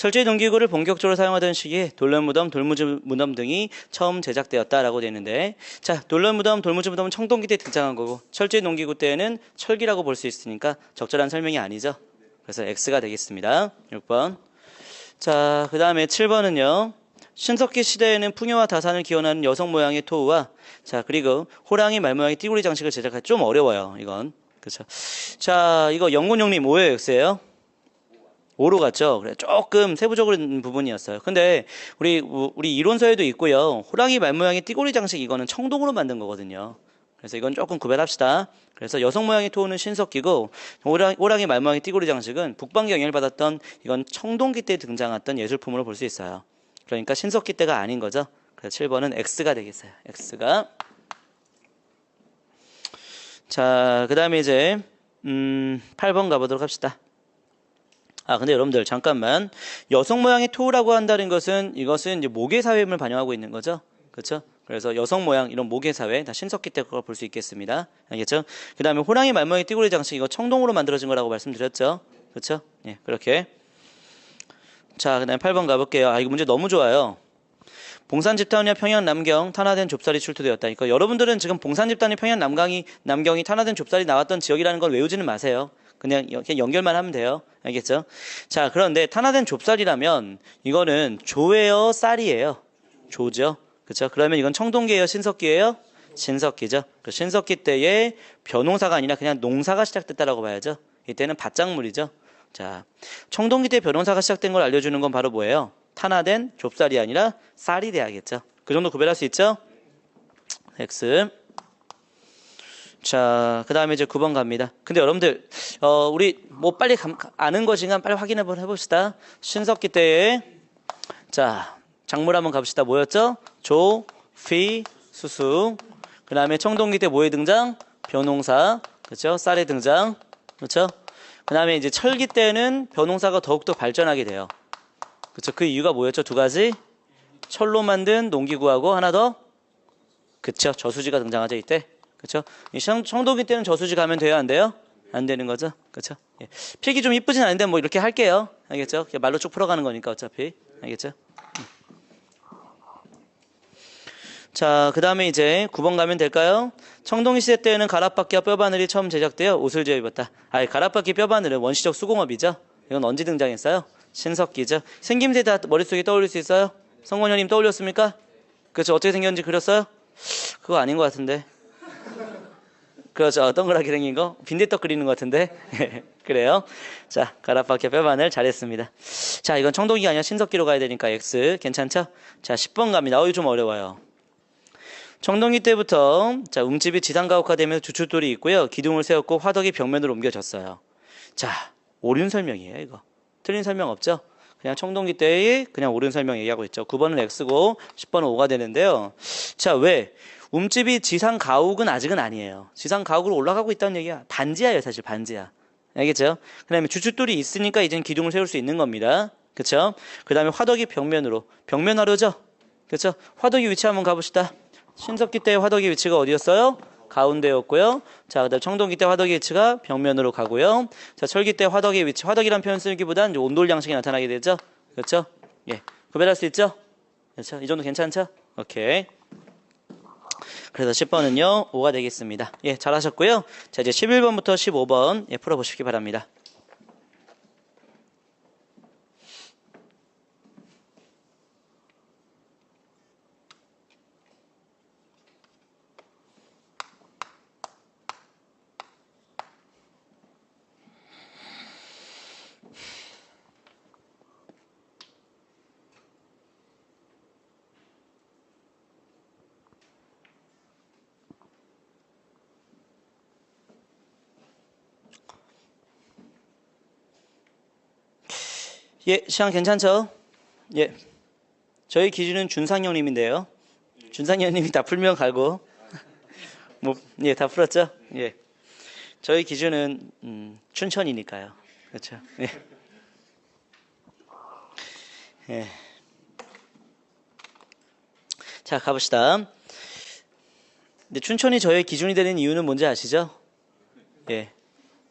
철제 농기구를 본격적으로 사용하던 시기에 돌려무덤, 돌무지 무덤 등이 처음 제작되었다라고 되는데 자 돌려무덤, 돌무지 무덤은 청동기 때 등장한 거고 철제 농기구 때는 철기라고 볼 수 있으니까 적절한 설명이 아니죠. 그래서 X가 되겠습니다. 6번. 자, 그 다음에 7번은요. 신석기 시대에는 풍요와 다산을 기원하는 여성 모양의 토우와 자, 그리고 호랑이 말 모양의 띠구리 장식을 제작하기 좀 어려워요. 이건. 그렇죠. 자, 이거 영곤영님 5의 X예요. 5로 갔죠. 그래 조금 세부적인 부분이었어요. 근데 우리 우리 이론서에도 있고요. 호랑이 말 모양의 띠고리 장식 이거는 청동으로 만든 거거든요. 그래서 이건 조금 구별합시다. 그래서 여성 모양의 토우는 신석기고 호랑이, 호랑이 말 모양의 띠고리 장식은 북방기 영향을 받았던 이건 청동기 때 등장했던 예술품으로 볼 수 있어요. 그러니까 신석기 때가 아닌 거죠. 그래서 7번은 X가 되겠어요. X가 자, 그 다음에 이제 음, 8번 가보도록 합시다. 아, 근데 여러분들 잠깐만 여성 모양의 토라고 한다는 것은 이것은 이제 모계 사회임을 반영하고 있는 거죠. 그렇죠? 그래서 여성 모양 이런 모계 사회 다 신석기 때 그걸 볼 수 있겠습니다. 알겠죠? 그다음에 호랑이 말모양의 띠구리 장식 이거 청동으로 만들어진 거라고 말씀드렸죠. 그렇죠? 예, 그렇게. 자, 그다음에 8번 가 볼게요. 아, 이거 문제 너무 좋아요. 봉산 집단이나 평양 남경 탄화된 좁쌀이 출토되었다. 그러니까 여러분들은 지금 봉산 집단이 평양 남강이 남경이 탄화된 좁쌀이 나왔던 지역이라는 걸 외우지는 마세요. 그냥, 그냥 연결만 하면 돼요. 알겠죠? 자, 그런데 탄화된 좁쌀이라면 이거는 조예요, 쌀이에요. 조죠. 그렇죠? 그러면 이건 청동기예요, 신석기예요? 신석기죠. 그 신석기 때에 벼농사가 아니라 그냥 농사가 시작됐다라고 봐야죠. 이때는 밭작물이죠. 자, 청동기 때 벼농사가 시작된 걸 알려주는 건 바로 뭐예요? 탄화된 좁쌀이 아니라 쌀이 돼야겠죠. 그 정도 구별할 수 있죠? X. 자, 그 다음에 이제 9번 갑니다. 근데 여러분들, 어, 우리 뭐 빨리 감, 아는 것인가 빨리 확인 한번 해봅시다. 신석기 때에, 자, 작물 한번 갑시다. 뭐였죠? 조, 피, 수수. 그 다음에 청동기 때 뭐의 등장? 벼농사. 그렇죠? 쌀의 등장. 그렇죠? 그 다음에 이제 철기 때는 벼농사가 더욱더 발전하게 돼요. 그렇죠? 그 이유가 뭐였죠? 두 가지. 철로 만든 농기구하고 하나 더. 그쵸? 저수지가 등장하죠 이때. 그렇죠? 청동기 때는 저수지 가면 돼요, 안 돼요? 안 되는 거죠, 그렇죠? 예. 필기 좀 이쁘진 않은데 뭐 이렇게 할게요, 알겠죠? 말로 쭉 풀어가는 거니까 어차피, 알겠죠? 음. 자, 그 다음에 이제 9번 가면 될까요? 청동기 시대 때는 가락바퀴와 뼈바늘이 처음 제작되어 옷을 지어 입었다. 아, 가락바퀴 뼈바늘은 원시적 수공업이죠. 이건 언제 등장했어요? 신석기죠. 생김새 다 머릿속에 떠올릴 수 있어요? 성원현님 떠올렸습니까? 그렇죠. 어떻게 생겼는지 그렸어요? 그거 아닌 것 같은데. 그렇죠. 동그랗게 생긴 거. 빈대떡 그리는 것 같은데. 그래요. 자, 가락바퀴 뼈바늘 잘했습니다. 자, 이건 청동기가 아니라 신석기로 가야 되니까 X. 괜찮죠? 자, 10번 갑니다. 어이, 좀 어려워요. 청동기 때부터 자 움집이 지상가옥화되면서 주춧돌이 있고요. 기둥을 세웠고 화덕이 벽면으로 옮겨졌어요. 자, 옳은 설명이에요, 이거. 틀린 설명 없죠? 그냥 청동기 때의 그냥 옳은 설명 얘기하고 있죠. 9번은 X고 10번은 O가 되는데요. 자, 왜? 움집이 지상 가옥은 아직은 아니에요. 지상 가옥으로 올라가고 있다는 얘기야. 반지하예요, 사실 반지하. 알겠죠? 그 다음에 주춧돌이 있으니까 이제는 기둥을 세울 수 있는 겁니다. 그쵸? 그 다음에 화덕이 벽면으로. 벽면화로죠? 그쵸? 화덕이 위치 한번 가봅시다. 신석기 때 화덕의 위치가 어디였어요? 가운데였고요. 자, 그다음 청동기 때 화덕의 위치가 벽면으로 가고요. 자, 철기 때 화덕의 위치, 화덕이란 표현 쓰기보다는 온돌 양식이 나타나게 되죠. 그렇죠? 예, 구별할 수 있죠? 그렇죠? 이 정도 괜찮죠? 오케이. 그래서 10번은요, 5가 되겠습니다. 예, 잘하셨고요. 자, 이제 11번부터 15번 예, 풀어보시기 바랍니다. 예, 시간 괜찮죠? 예. 저희 기준은 준상형님인데요. 준상형님이 다 풀면 갈고. 뭐, 예, 다 풀었죠? 예. 저희 기준은, 음, 춘천이니까요. 그렇죠? 예. 예. 자, 가봅시다. 근데 춘천이 저의 기준이 되는 이유는 뭔지 아시죠? 예.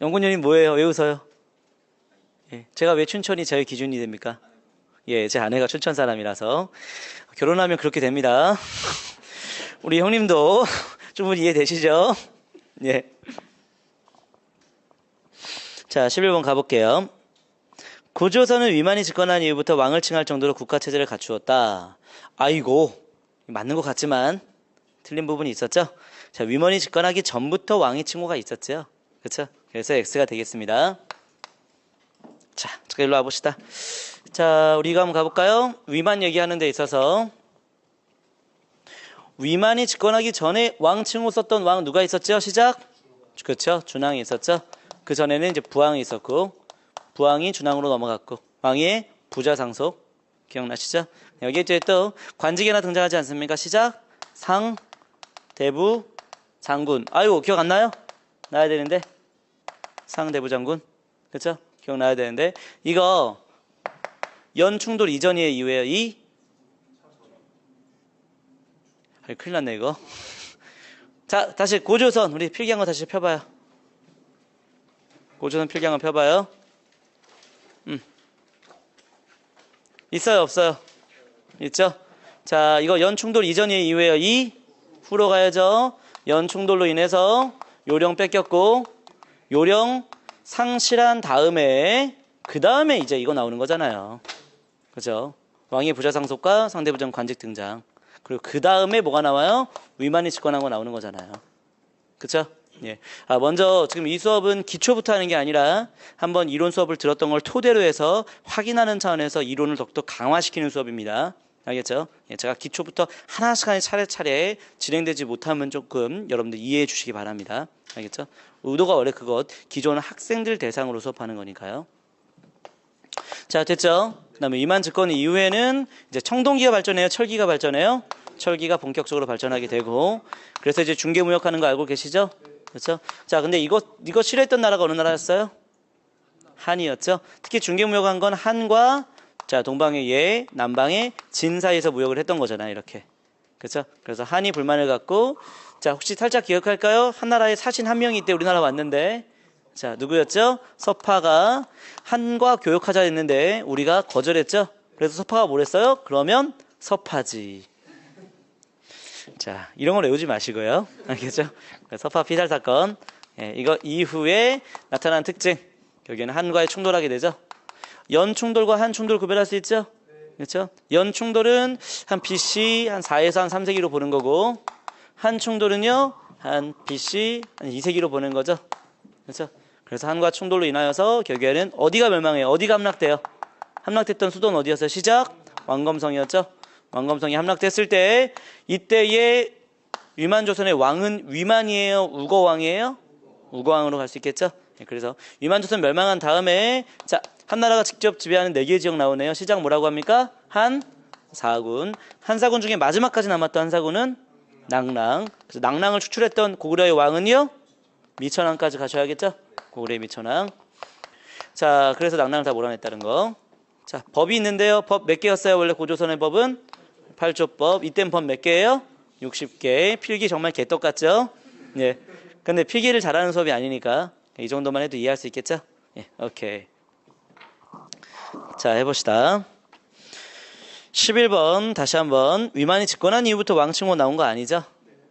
연구원님 뭐예요? 왜 웃어요? 예, 제가 왜 춘천이 저의 기준이 됩니까? 예, 제 아내가 춘천 사람이라서 결혼하면 그렇게 됩니다. 우리 형님도 충분히 이해되시죠? 예. 자, 11번 가볼게요. 고조선은 위만이 집권한 이후부터 왕을 칭할 정도로 국가 체제를 갖추었다. 아이고, 맞는 것 같지만 틀린 부분이 있었죠? 자, 위만이 집권하기 전부터 왕의 칭호가 있었죠? 그렇죠? 그래서 X가 되겠습니다. 자, 잠깐 일로 와봅시다. 자, 우리가 한번 가볼까요? 위만 얘기하는 데 있어서 위만이 집권하기 전에 왕 칭호 썼던 왕 누가 있었죠? 시작? 그렇죠? 준왕이 있었죠? 그 전에는 이제 부왕이 있었고 부왕이 준왕으로 넘어갔고 왕의 부자 상속 기억나시죠? 여기 이제 또 관직이나 등장하지 않습니까? 시작 상 대부 장군 아이고 기억 안 나요? 나야 되는데 상 대부 장군 그렇죠? 기억나야 되는데 이거 연 충돌 이전이에요 이후에요 이? 아이, 큰일 났네 이거. 자 다시 고조선. 우리 필기한 거 다시 펴봐요. 고조선 필기한 거 펴봐요. 음. 있어요 없어요? 있죠? 자 이거 연 충돌 이전이에요 이후에요. 이? 후로 가야죠. 연 충돌로 인해서 요령 뺏겼고 요령 상실한 다음에 그 다음에 이제 이거 나오는 거잖아요. 그죠? 왕의 부자 상속과 상대 부정 관직 등장. 그리고 그 다음에 뭐가 나와요? 위만이 집권한 거 나오는 거잖아요. 그쵸? 예. 아, 먼저 지금 이 수업은 기초부터 하는 게 아니라 한번 이론 수업을 들었던 걸 토대로 해서 확인하는 차원에서 이론을 더욱더 강화시키는 수업입니다. 알겠죠? 예, 제가 기초부터 하나씩 하나 차례차례 진행되지 못하면 조금 여러분들 이해해 주시기 바랍니다. 알겠죠? 의도가 원래 그것 기존 학생들 대상으로 수업하는 거니까요. 자 됐죠? 그 다음에 위만 집권 이후에는 이제 청동기가 발전해요, 철기가 발전해요. 철기가 본격적으로 발전하게 되고 그래서 이제 중개무역하는 거 알고 계시죠? 그렇죠? 자 근데 이거 이거 싫어했던 나라가 어느 나라였어요? 한이었죠. 특히 중개무역한 건 한과 자 동방의 예, 남방의 진 사이에서 무역을 했던 거잖아요. 이렇게 그렇죠? 그래서 한이 불만을 갖고 자 혹시 살짝 기억할까요? 한 나라에 사신 한 명이 이때 우리나라 왔는데 자 누구였죠? 서파가 한과 교역하자 했는데 우리가 거절했죠. 그래서 서파가 뭐랬어요? 그러면 서파지. 자 이런 걸 외우지 마시고요. 알겠죠? 서파 피살 사건 예, 이거 이후에 나타난 특징 여기는 한과의 충돌하게 되죠. 연 충돌과 한 충돌 구별할 수 있죠? 그렇죠? 연 충돌은 한 BC 한 4에서 한 3세기로 보는 거고 한 충돌은요 한 BC 한 2세기로 보는 거죠. 그렇죠? 그래서 한과 충돌로 인하여서 결국에는 어디가 멸망해요? 어디가 함락돼요? 함락됐던 수도는 어디였어요? 시작 왕검성이었죠. 왕검성이 함락됐을 때 이때의 위만 조선의 왕은 위만이에요? 우거왕이에요? 우거왕으로 갈 수 있겠죠? 예, 그래서 위만 조선 멸망한 다음에 자 한나라가 직접 지배하는 네 개 지역 나오네요. 시작 뭐라고 합니까? 한 사군. 한사군 중에 마지막까지 남았던 한사군은 낭랑. 그래서 낭랑을 추출했던 고구려의 왕은요? 미천왕까지 가셔야겠죠? 고구려의 미천왕. 자, 그래서 낭랑을 다 몰아냈다는 거. 자, 법이 있는데요. 법 몇 개였어요? 원래 고조선의 법은 8조법. 이땐 법 몇 개예요? 60개. 필기 정말 개떡 같죠? 예. 근데 필기를 잘하는 수업이 아니니까 이 정도만 해도 이해할 수 있겠죠? 예, 오케이. 자, 해봅시다. 11번 다시 한번 위만이 집권한 이후부터 왕칭호 나온 거 아니죠?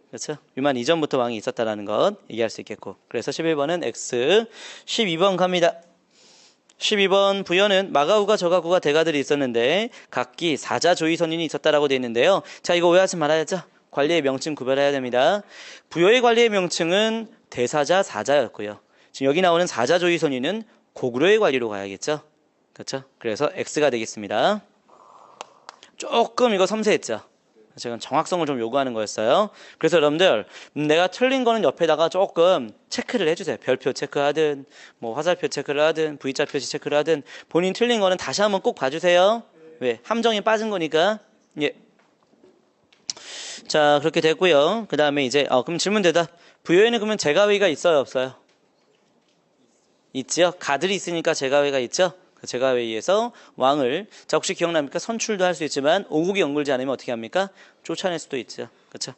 그렇죠? 위만 이전부터 왕이 있었다라는 것 얘기할 수 있겠고 그래서 11번은 X 12번 갑니다. 12번 부여는 마가우가 저가구가 대가들이 있었는데 각기 사자 조위 선인이 있었다라고 되어 있는데요. 자 이거 오해하지 말아야죠. 관리의 명칭 구별해야 됩니다. 부여의 관리의 명칭은 대사자 사자였고요. 지금 여기 나오는 사자 조위 선인은 고구려의 관리로 가야겠죠. 그렇죠? 그래서 X가 되겠습니다. 조금 이거 섬세했죠. 제가 정확성을 좀 요구하는 거였어요. 그래서 여러분들 내가 틀린 거는 옆에다가 조금 체크를 해주세요. 별표 체크하든 뭐 화살표 체크를 하든 V자 표시 체크를 하든 본인 틀린 거는 다시 한번 꼭 봐주세요. 왜 함정이 빠진 거니까. 예. 자 그렇게 됐고요. 그 다음에 이제 어, 그럼 질문 대답. 부여에는 그러면 제가위가 있어요 없어요? 있지요. 가들이 있으니까 제가위가 있죠. 그 제가위에서 왕을 자 혹시 기억납니까? 선출도 할 수 있지만 오국이 연결지 않으면 어떻게 합니까? 쫓아낼 수도 있죠. 그렇죠?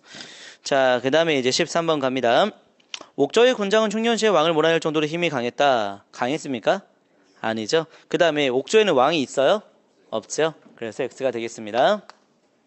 자, 그다음에 이제 13번 갑니다. 옥저의 군장은 충년시의 왕을 몰아낼 정도로 힘이 강했다. 강했습니까? 아니죠. 그다음에 옥저에는 왕이 있어요? 없죠? 그래서 x가 되겠습니다.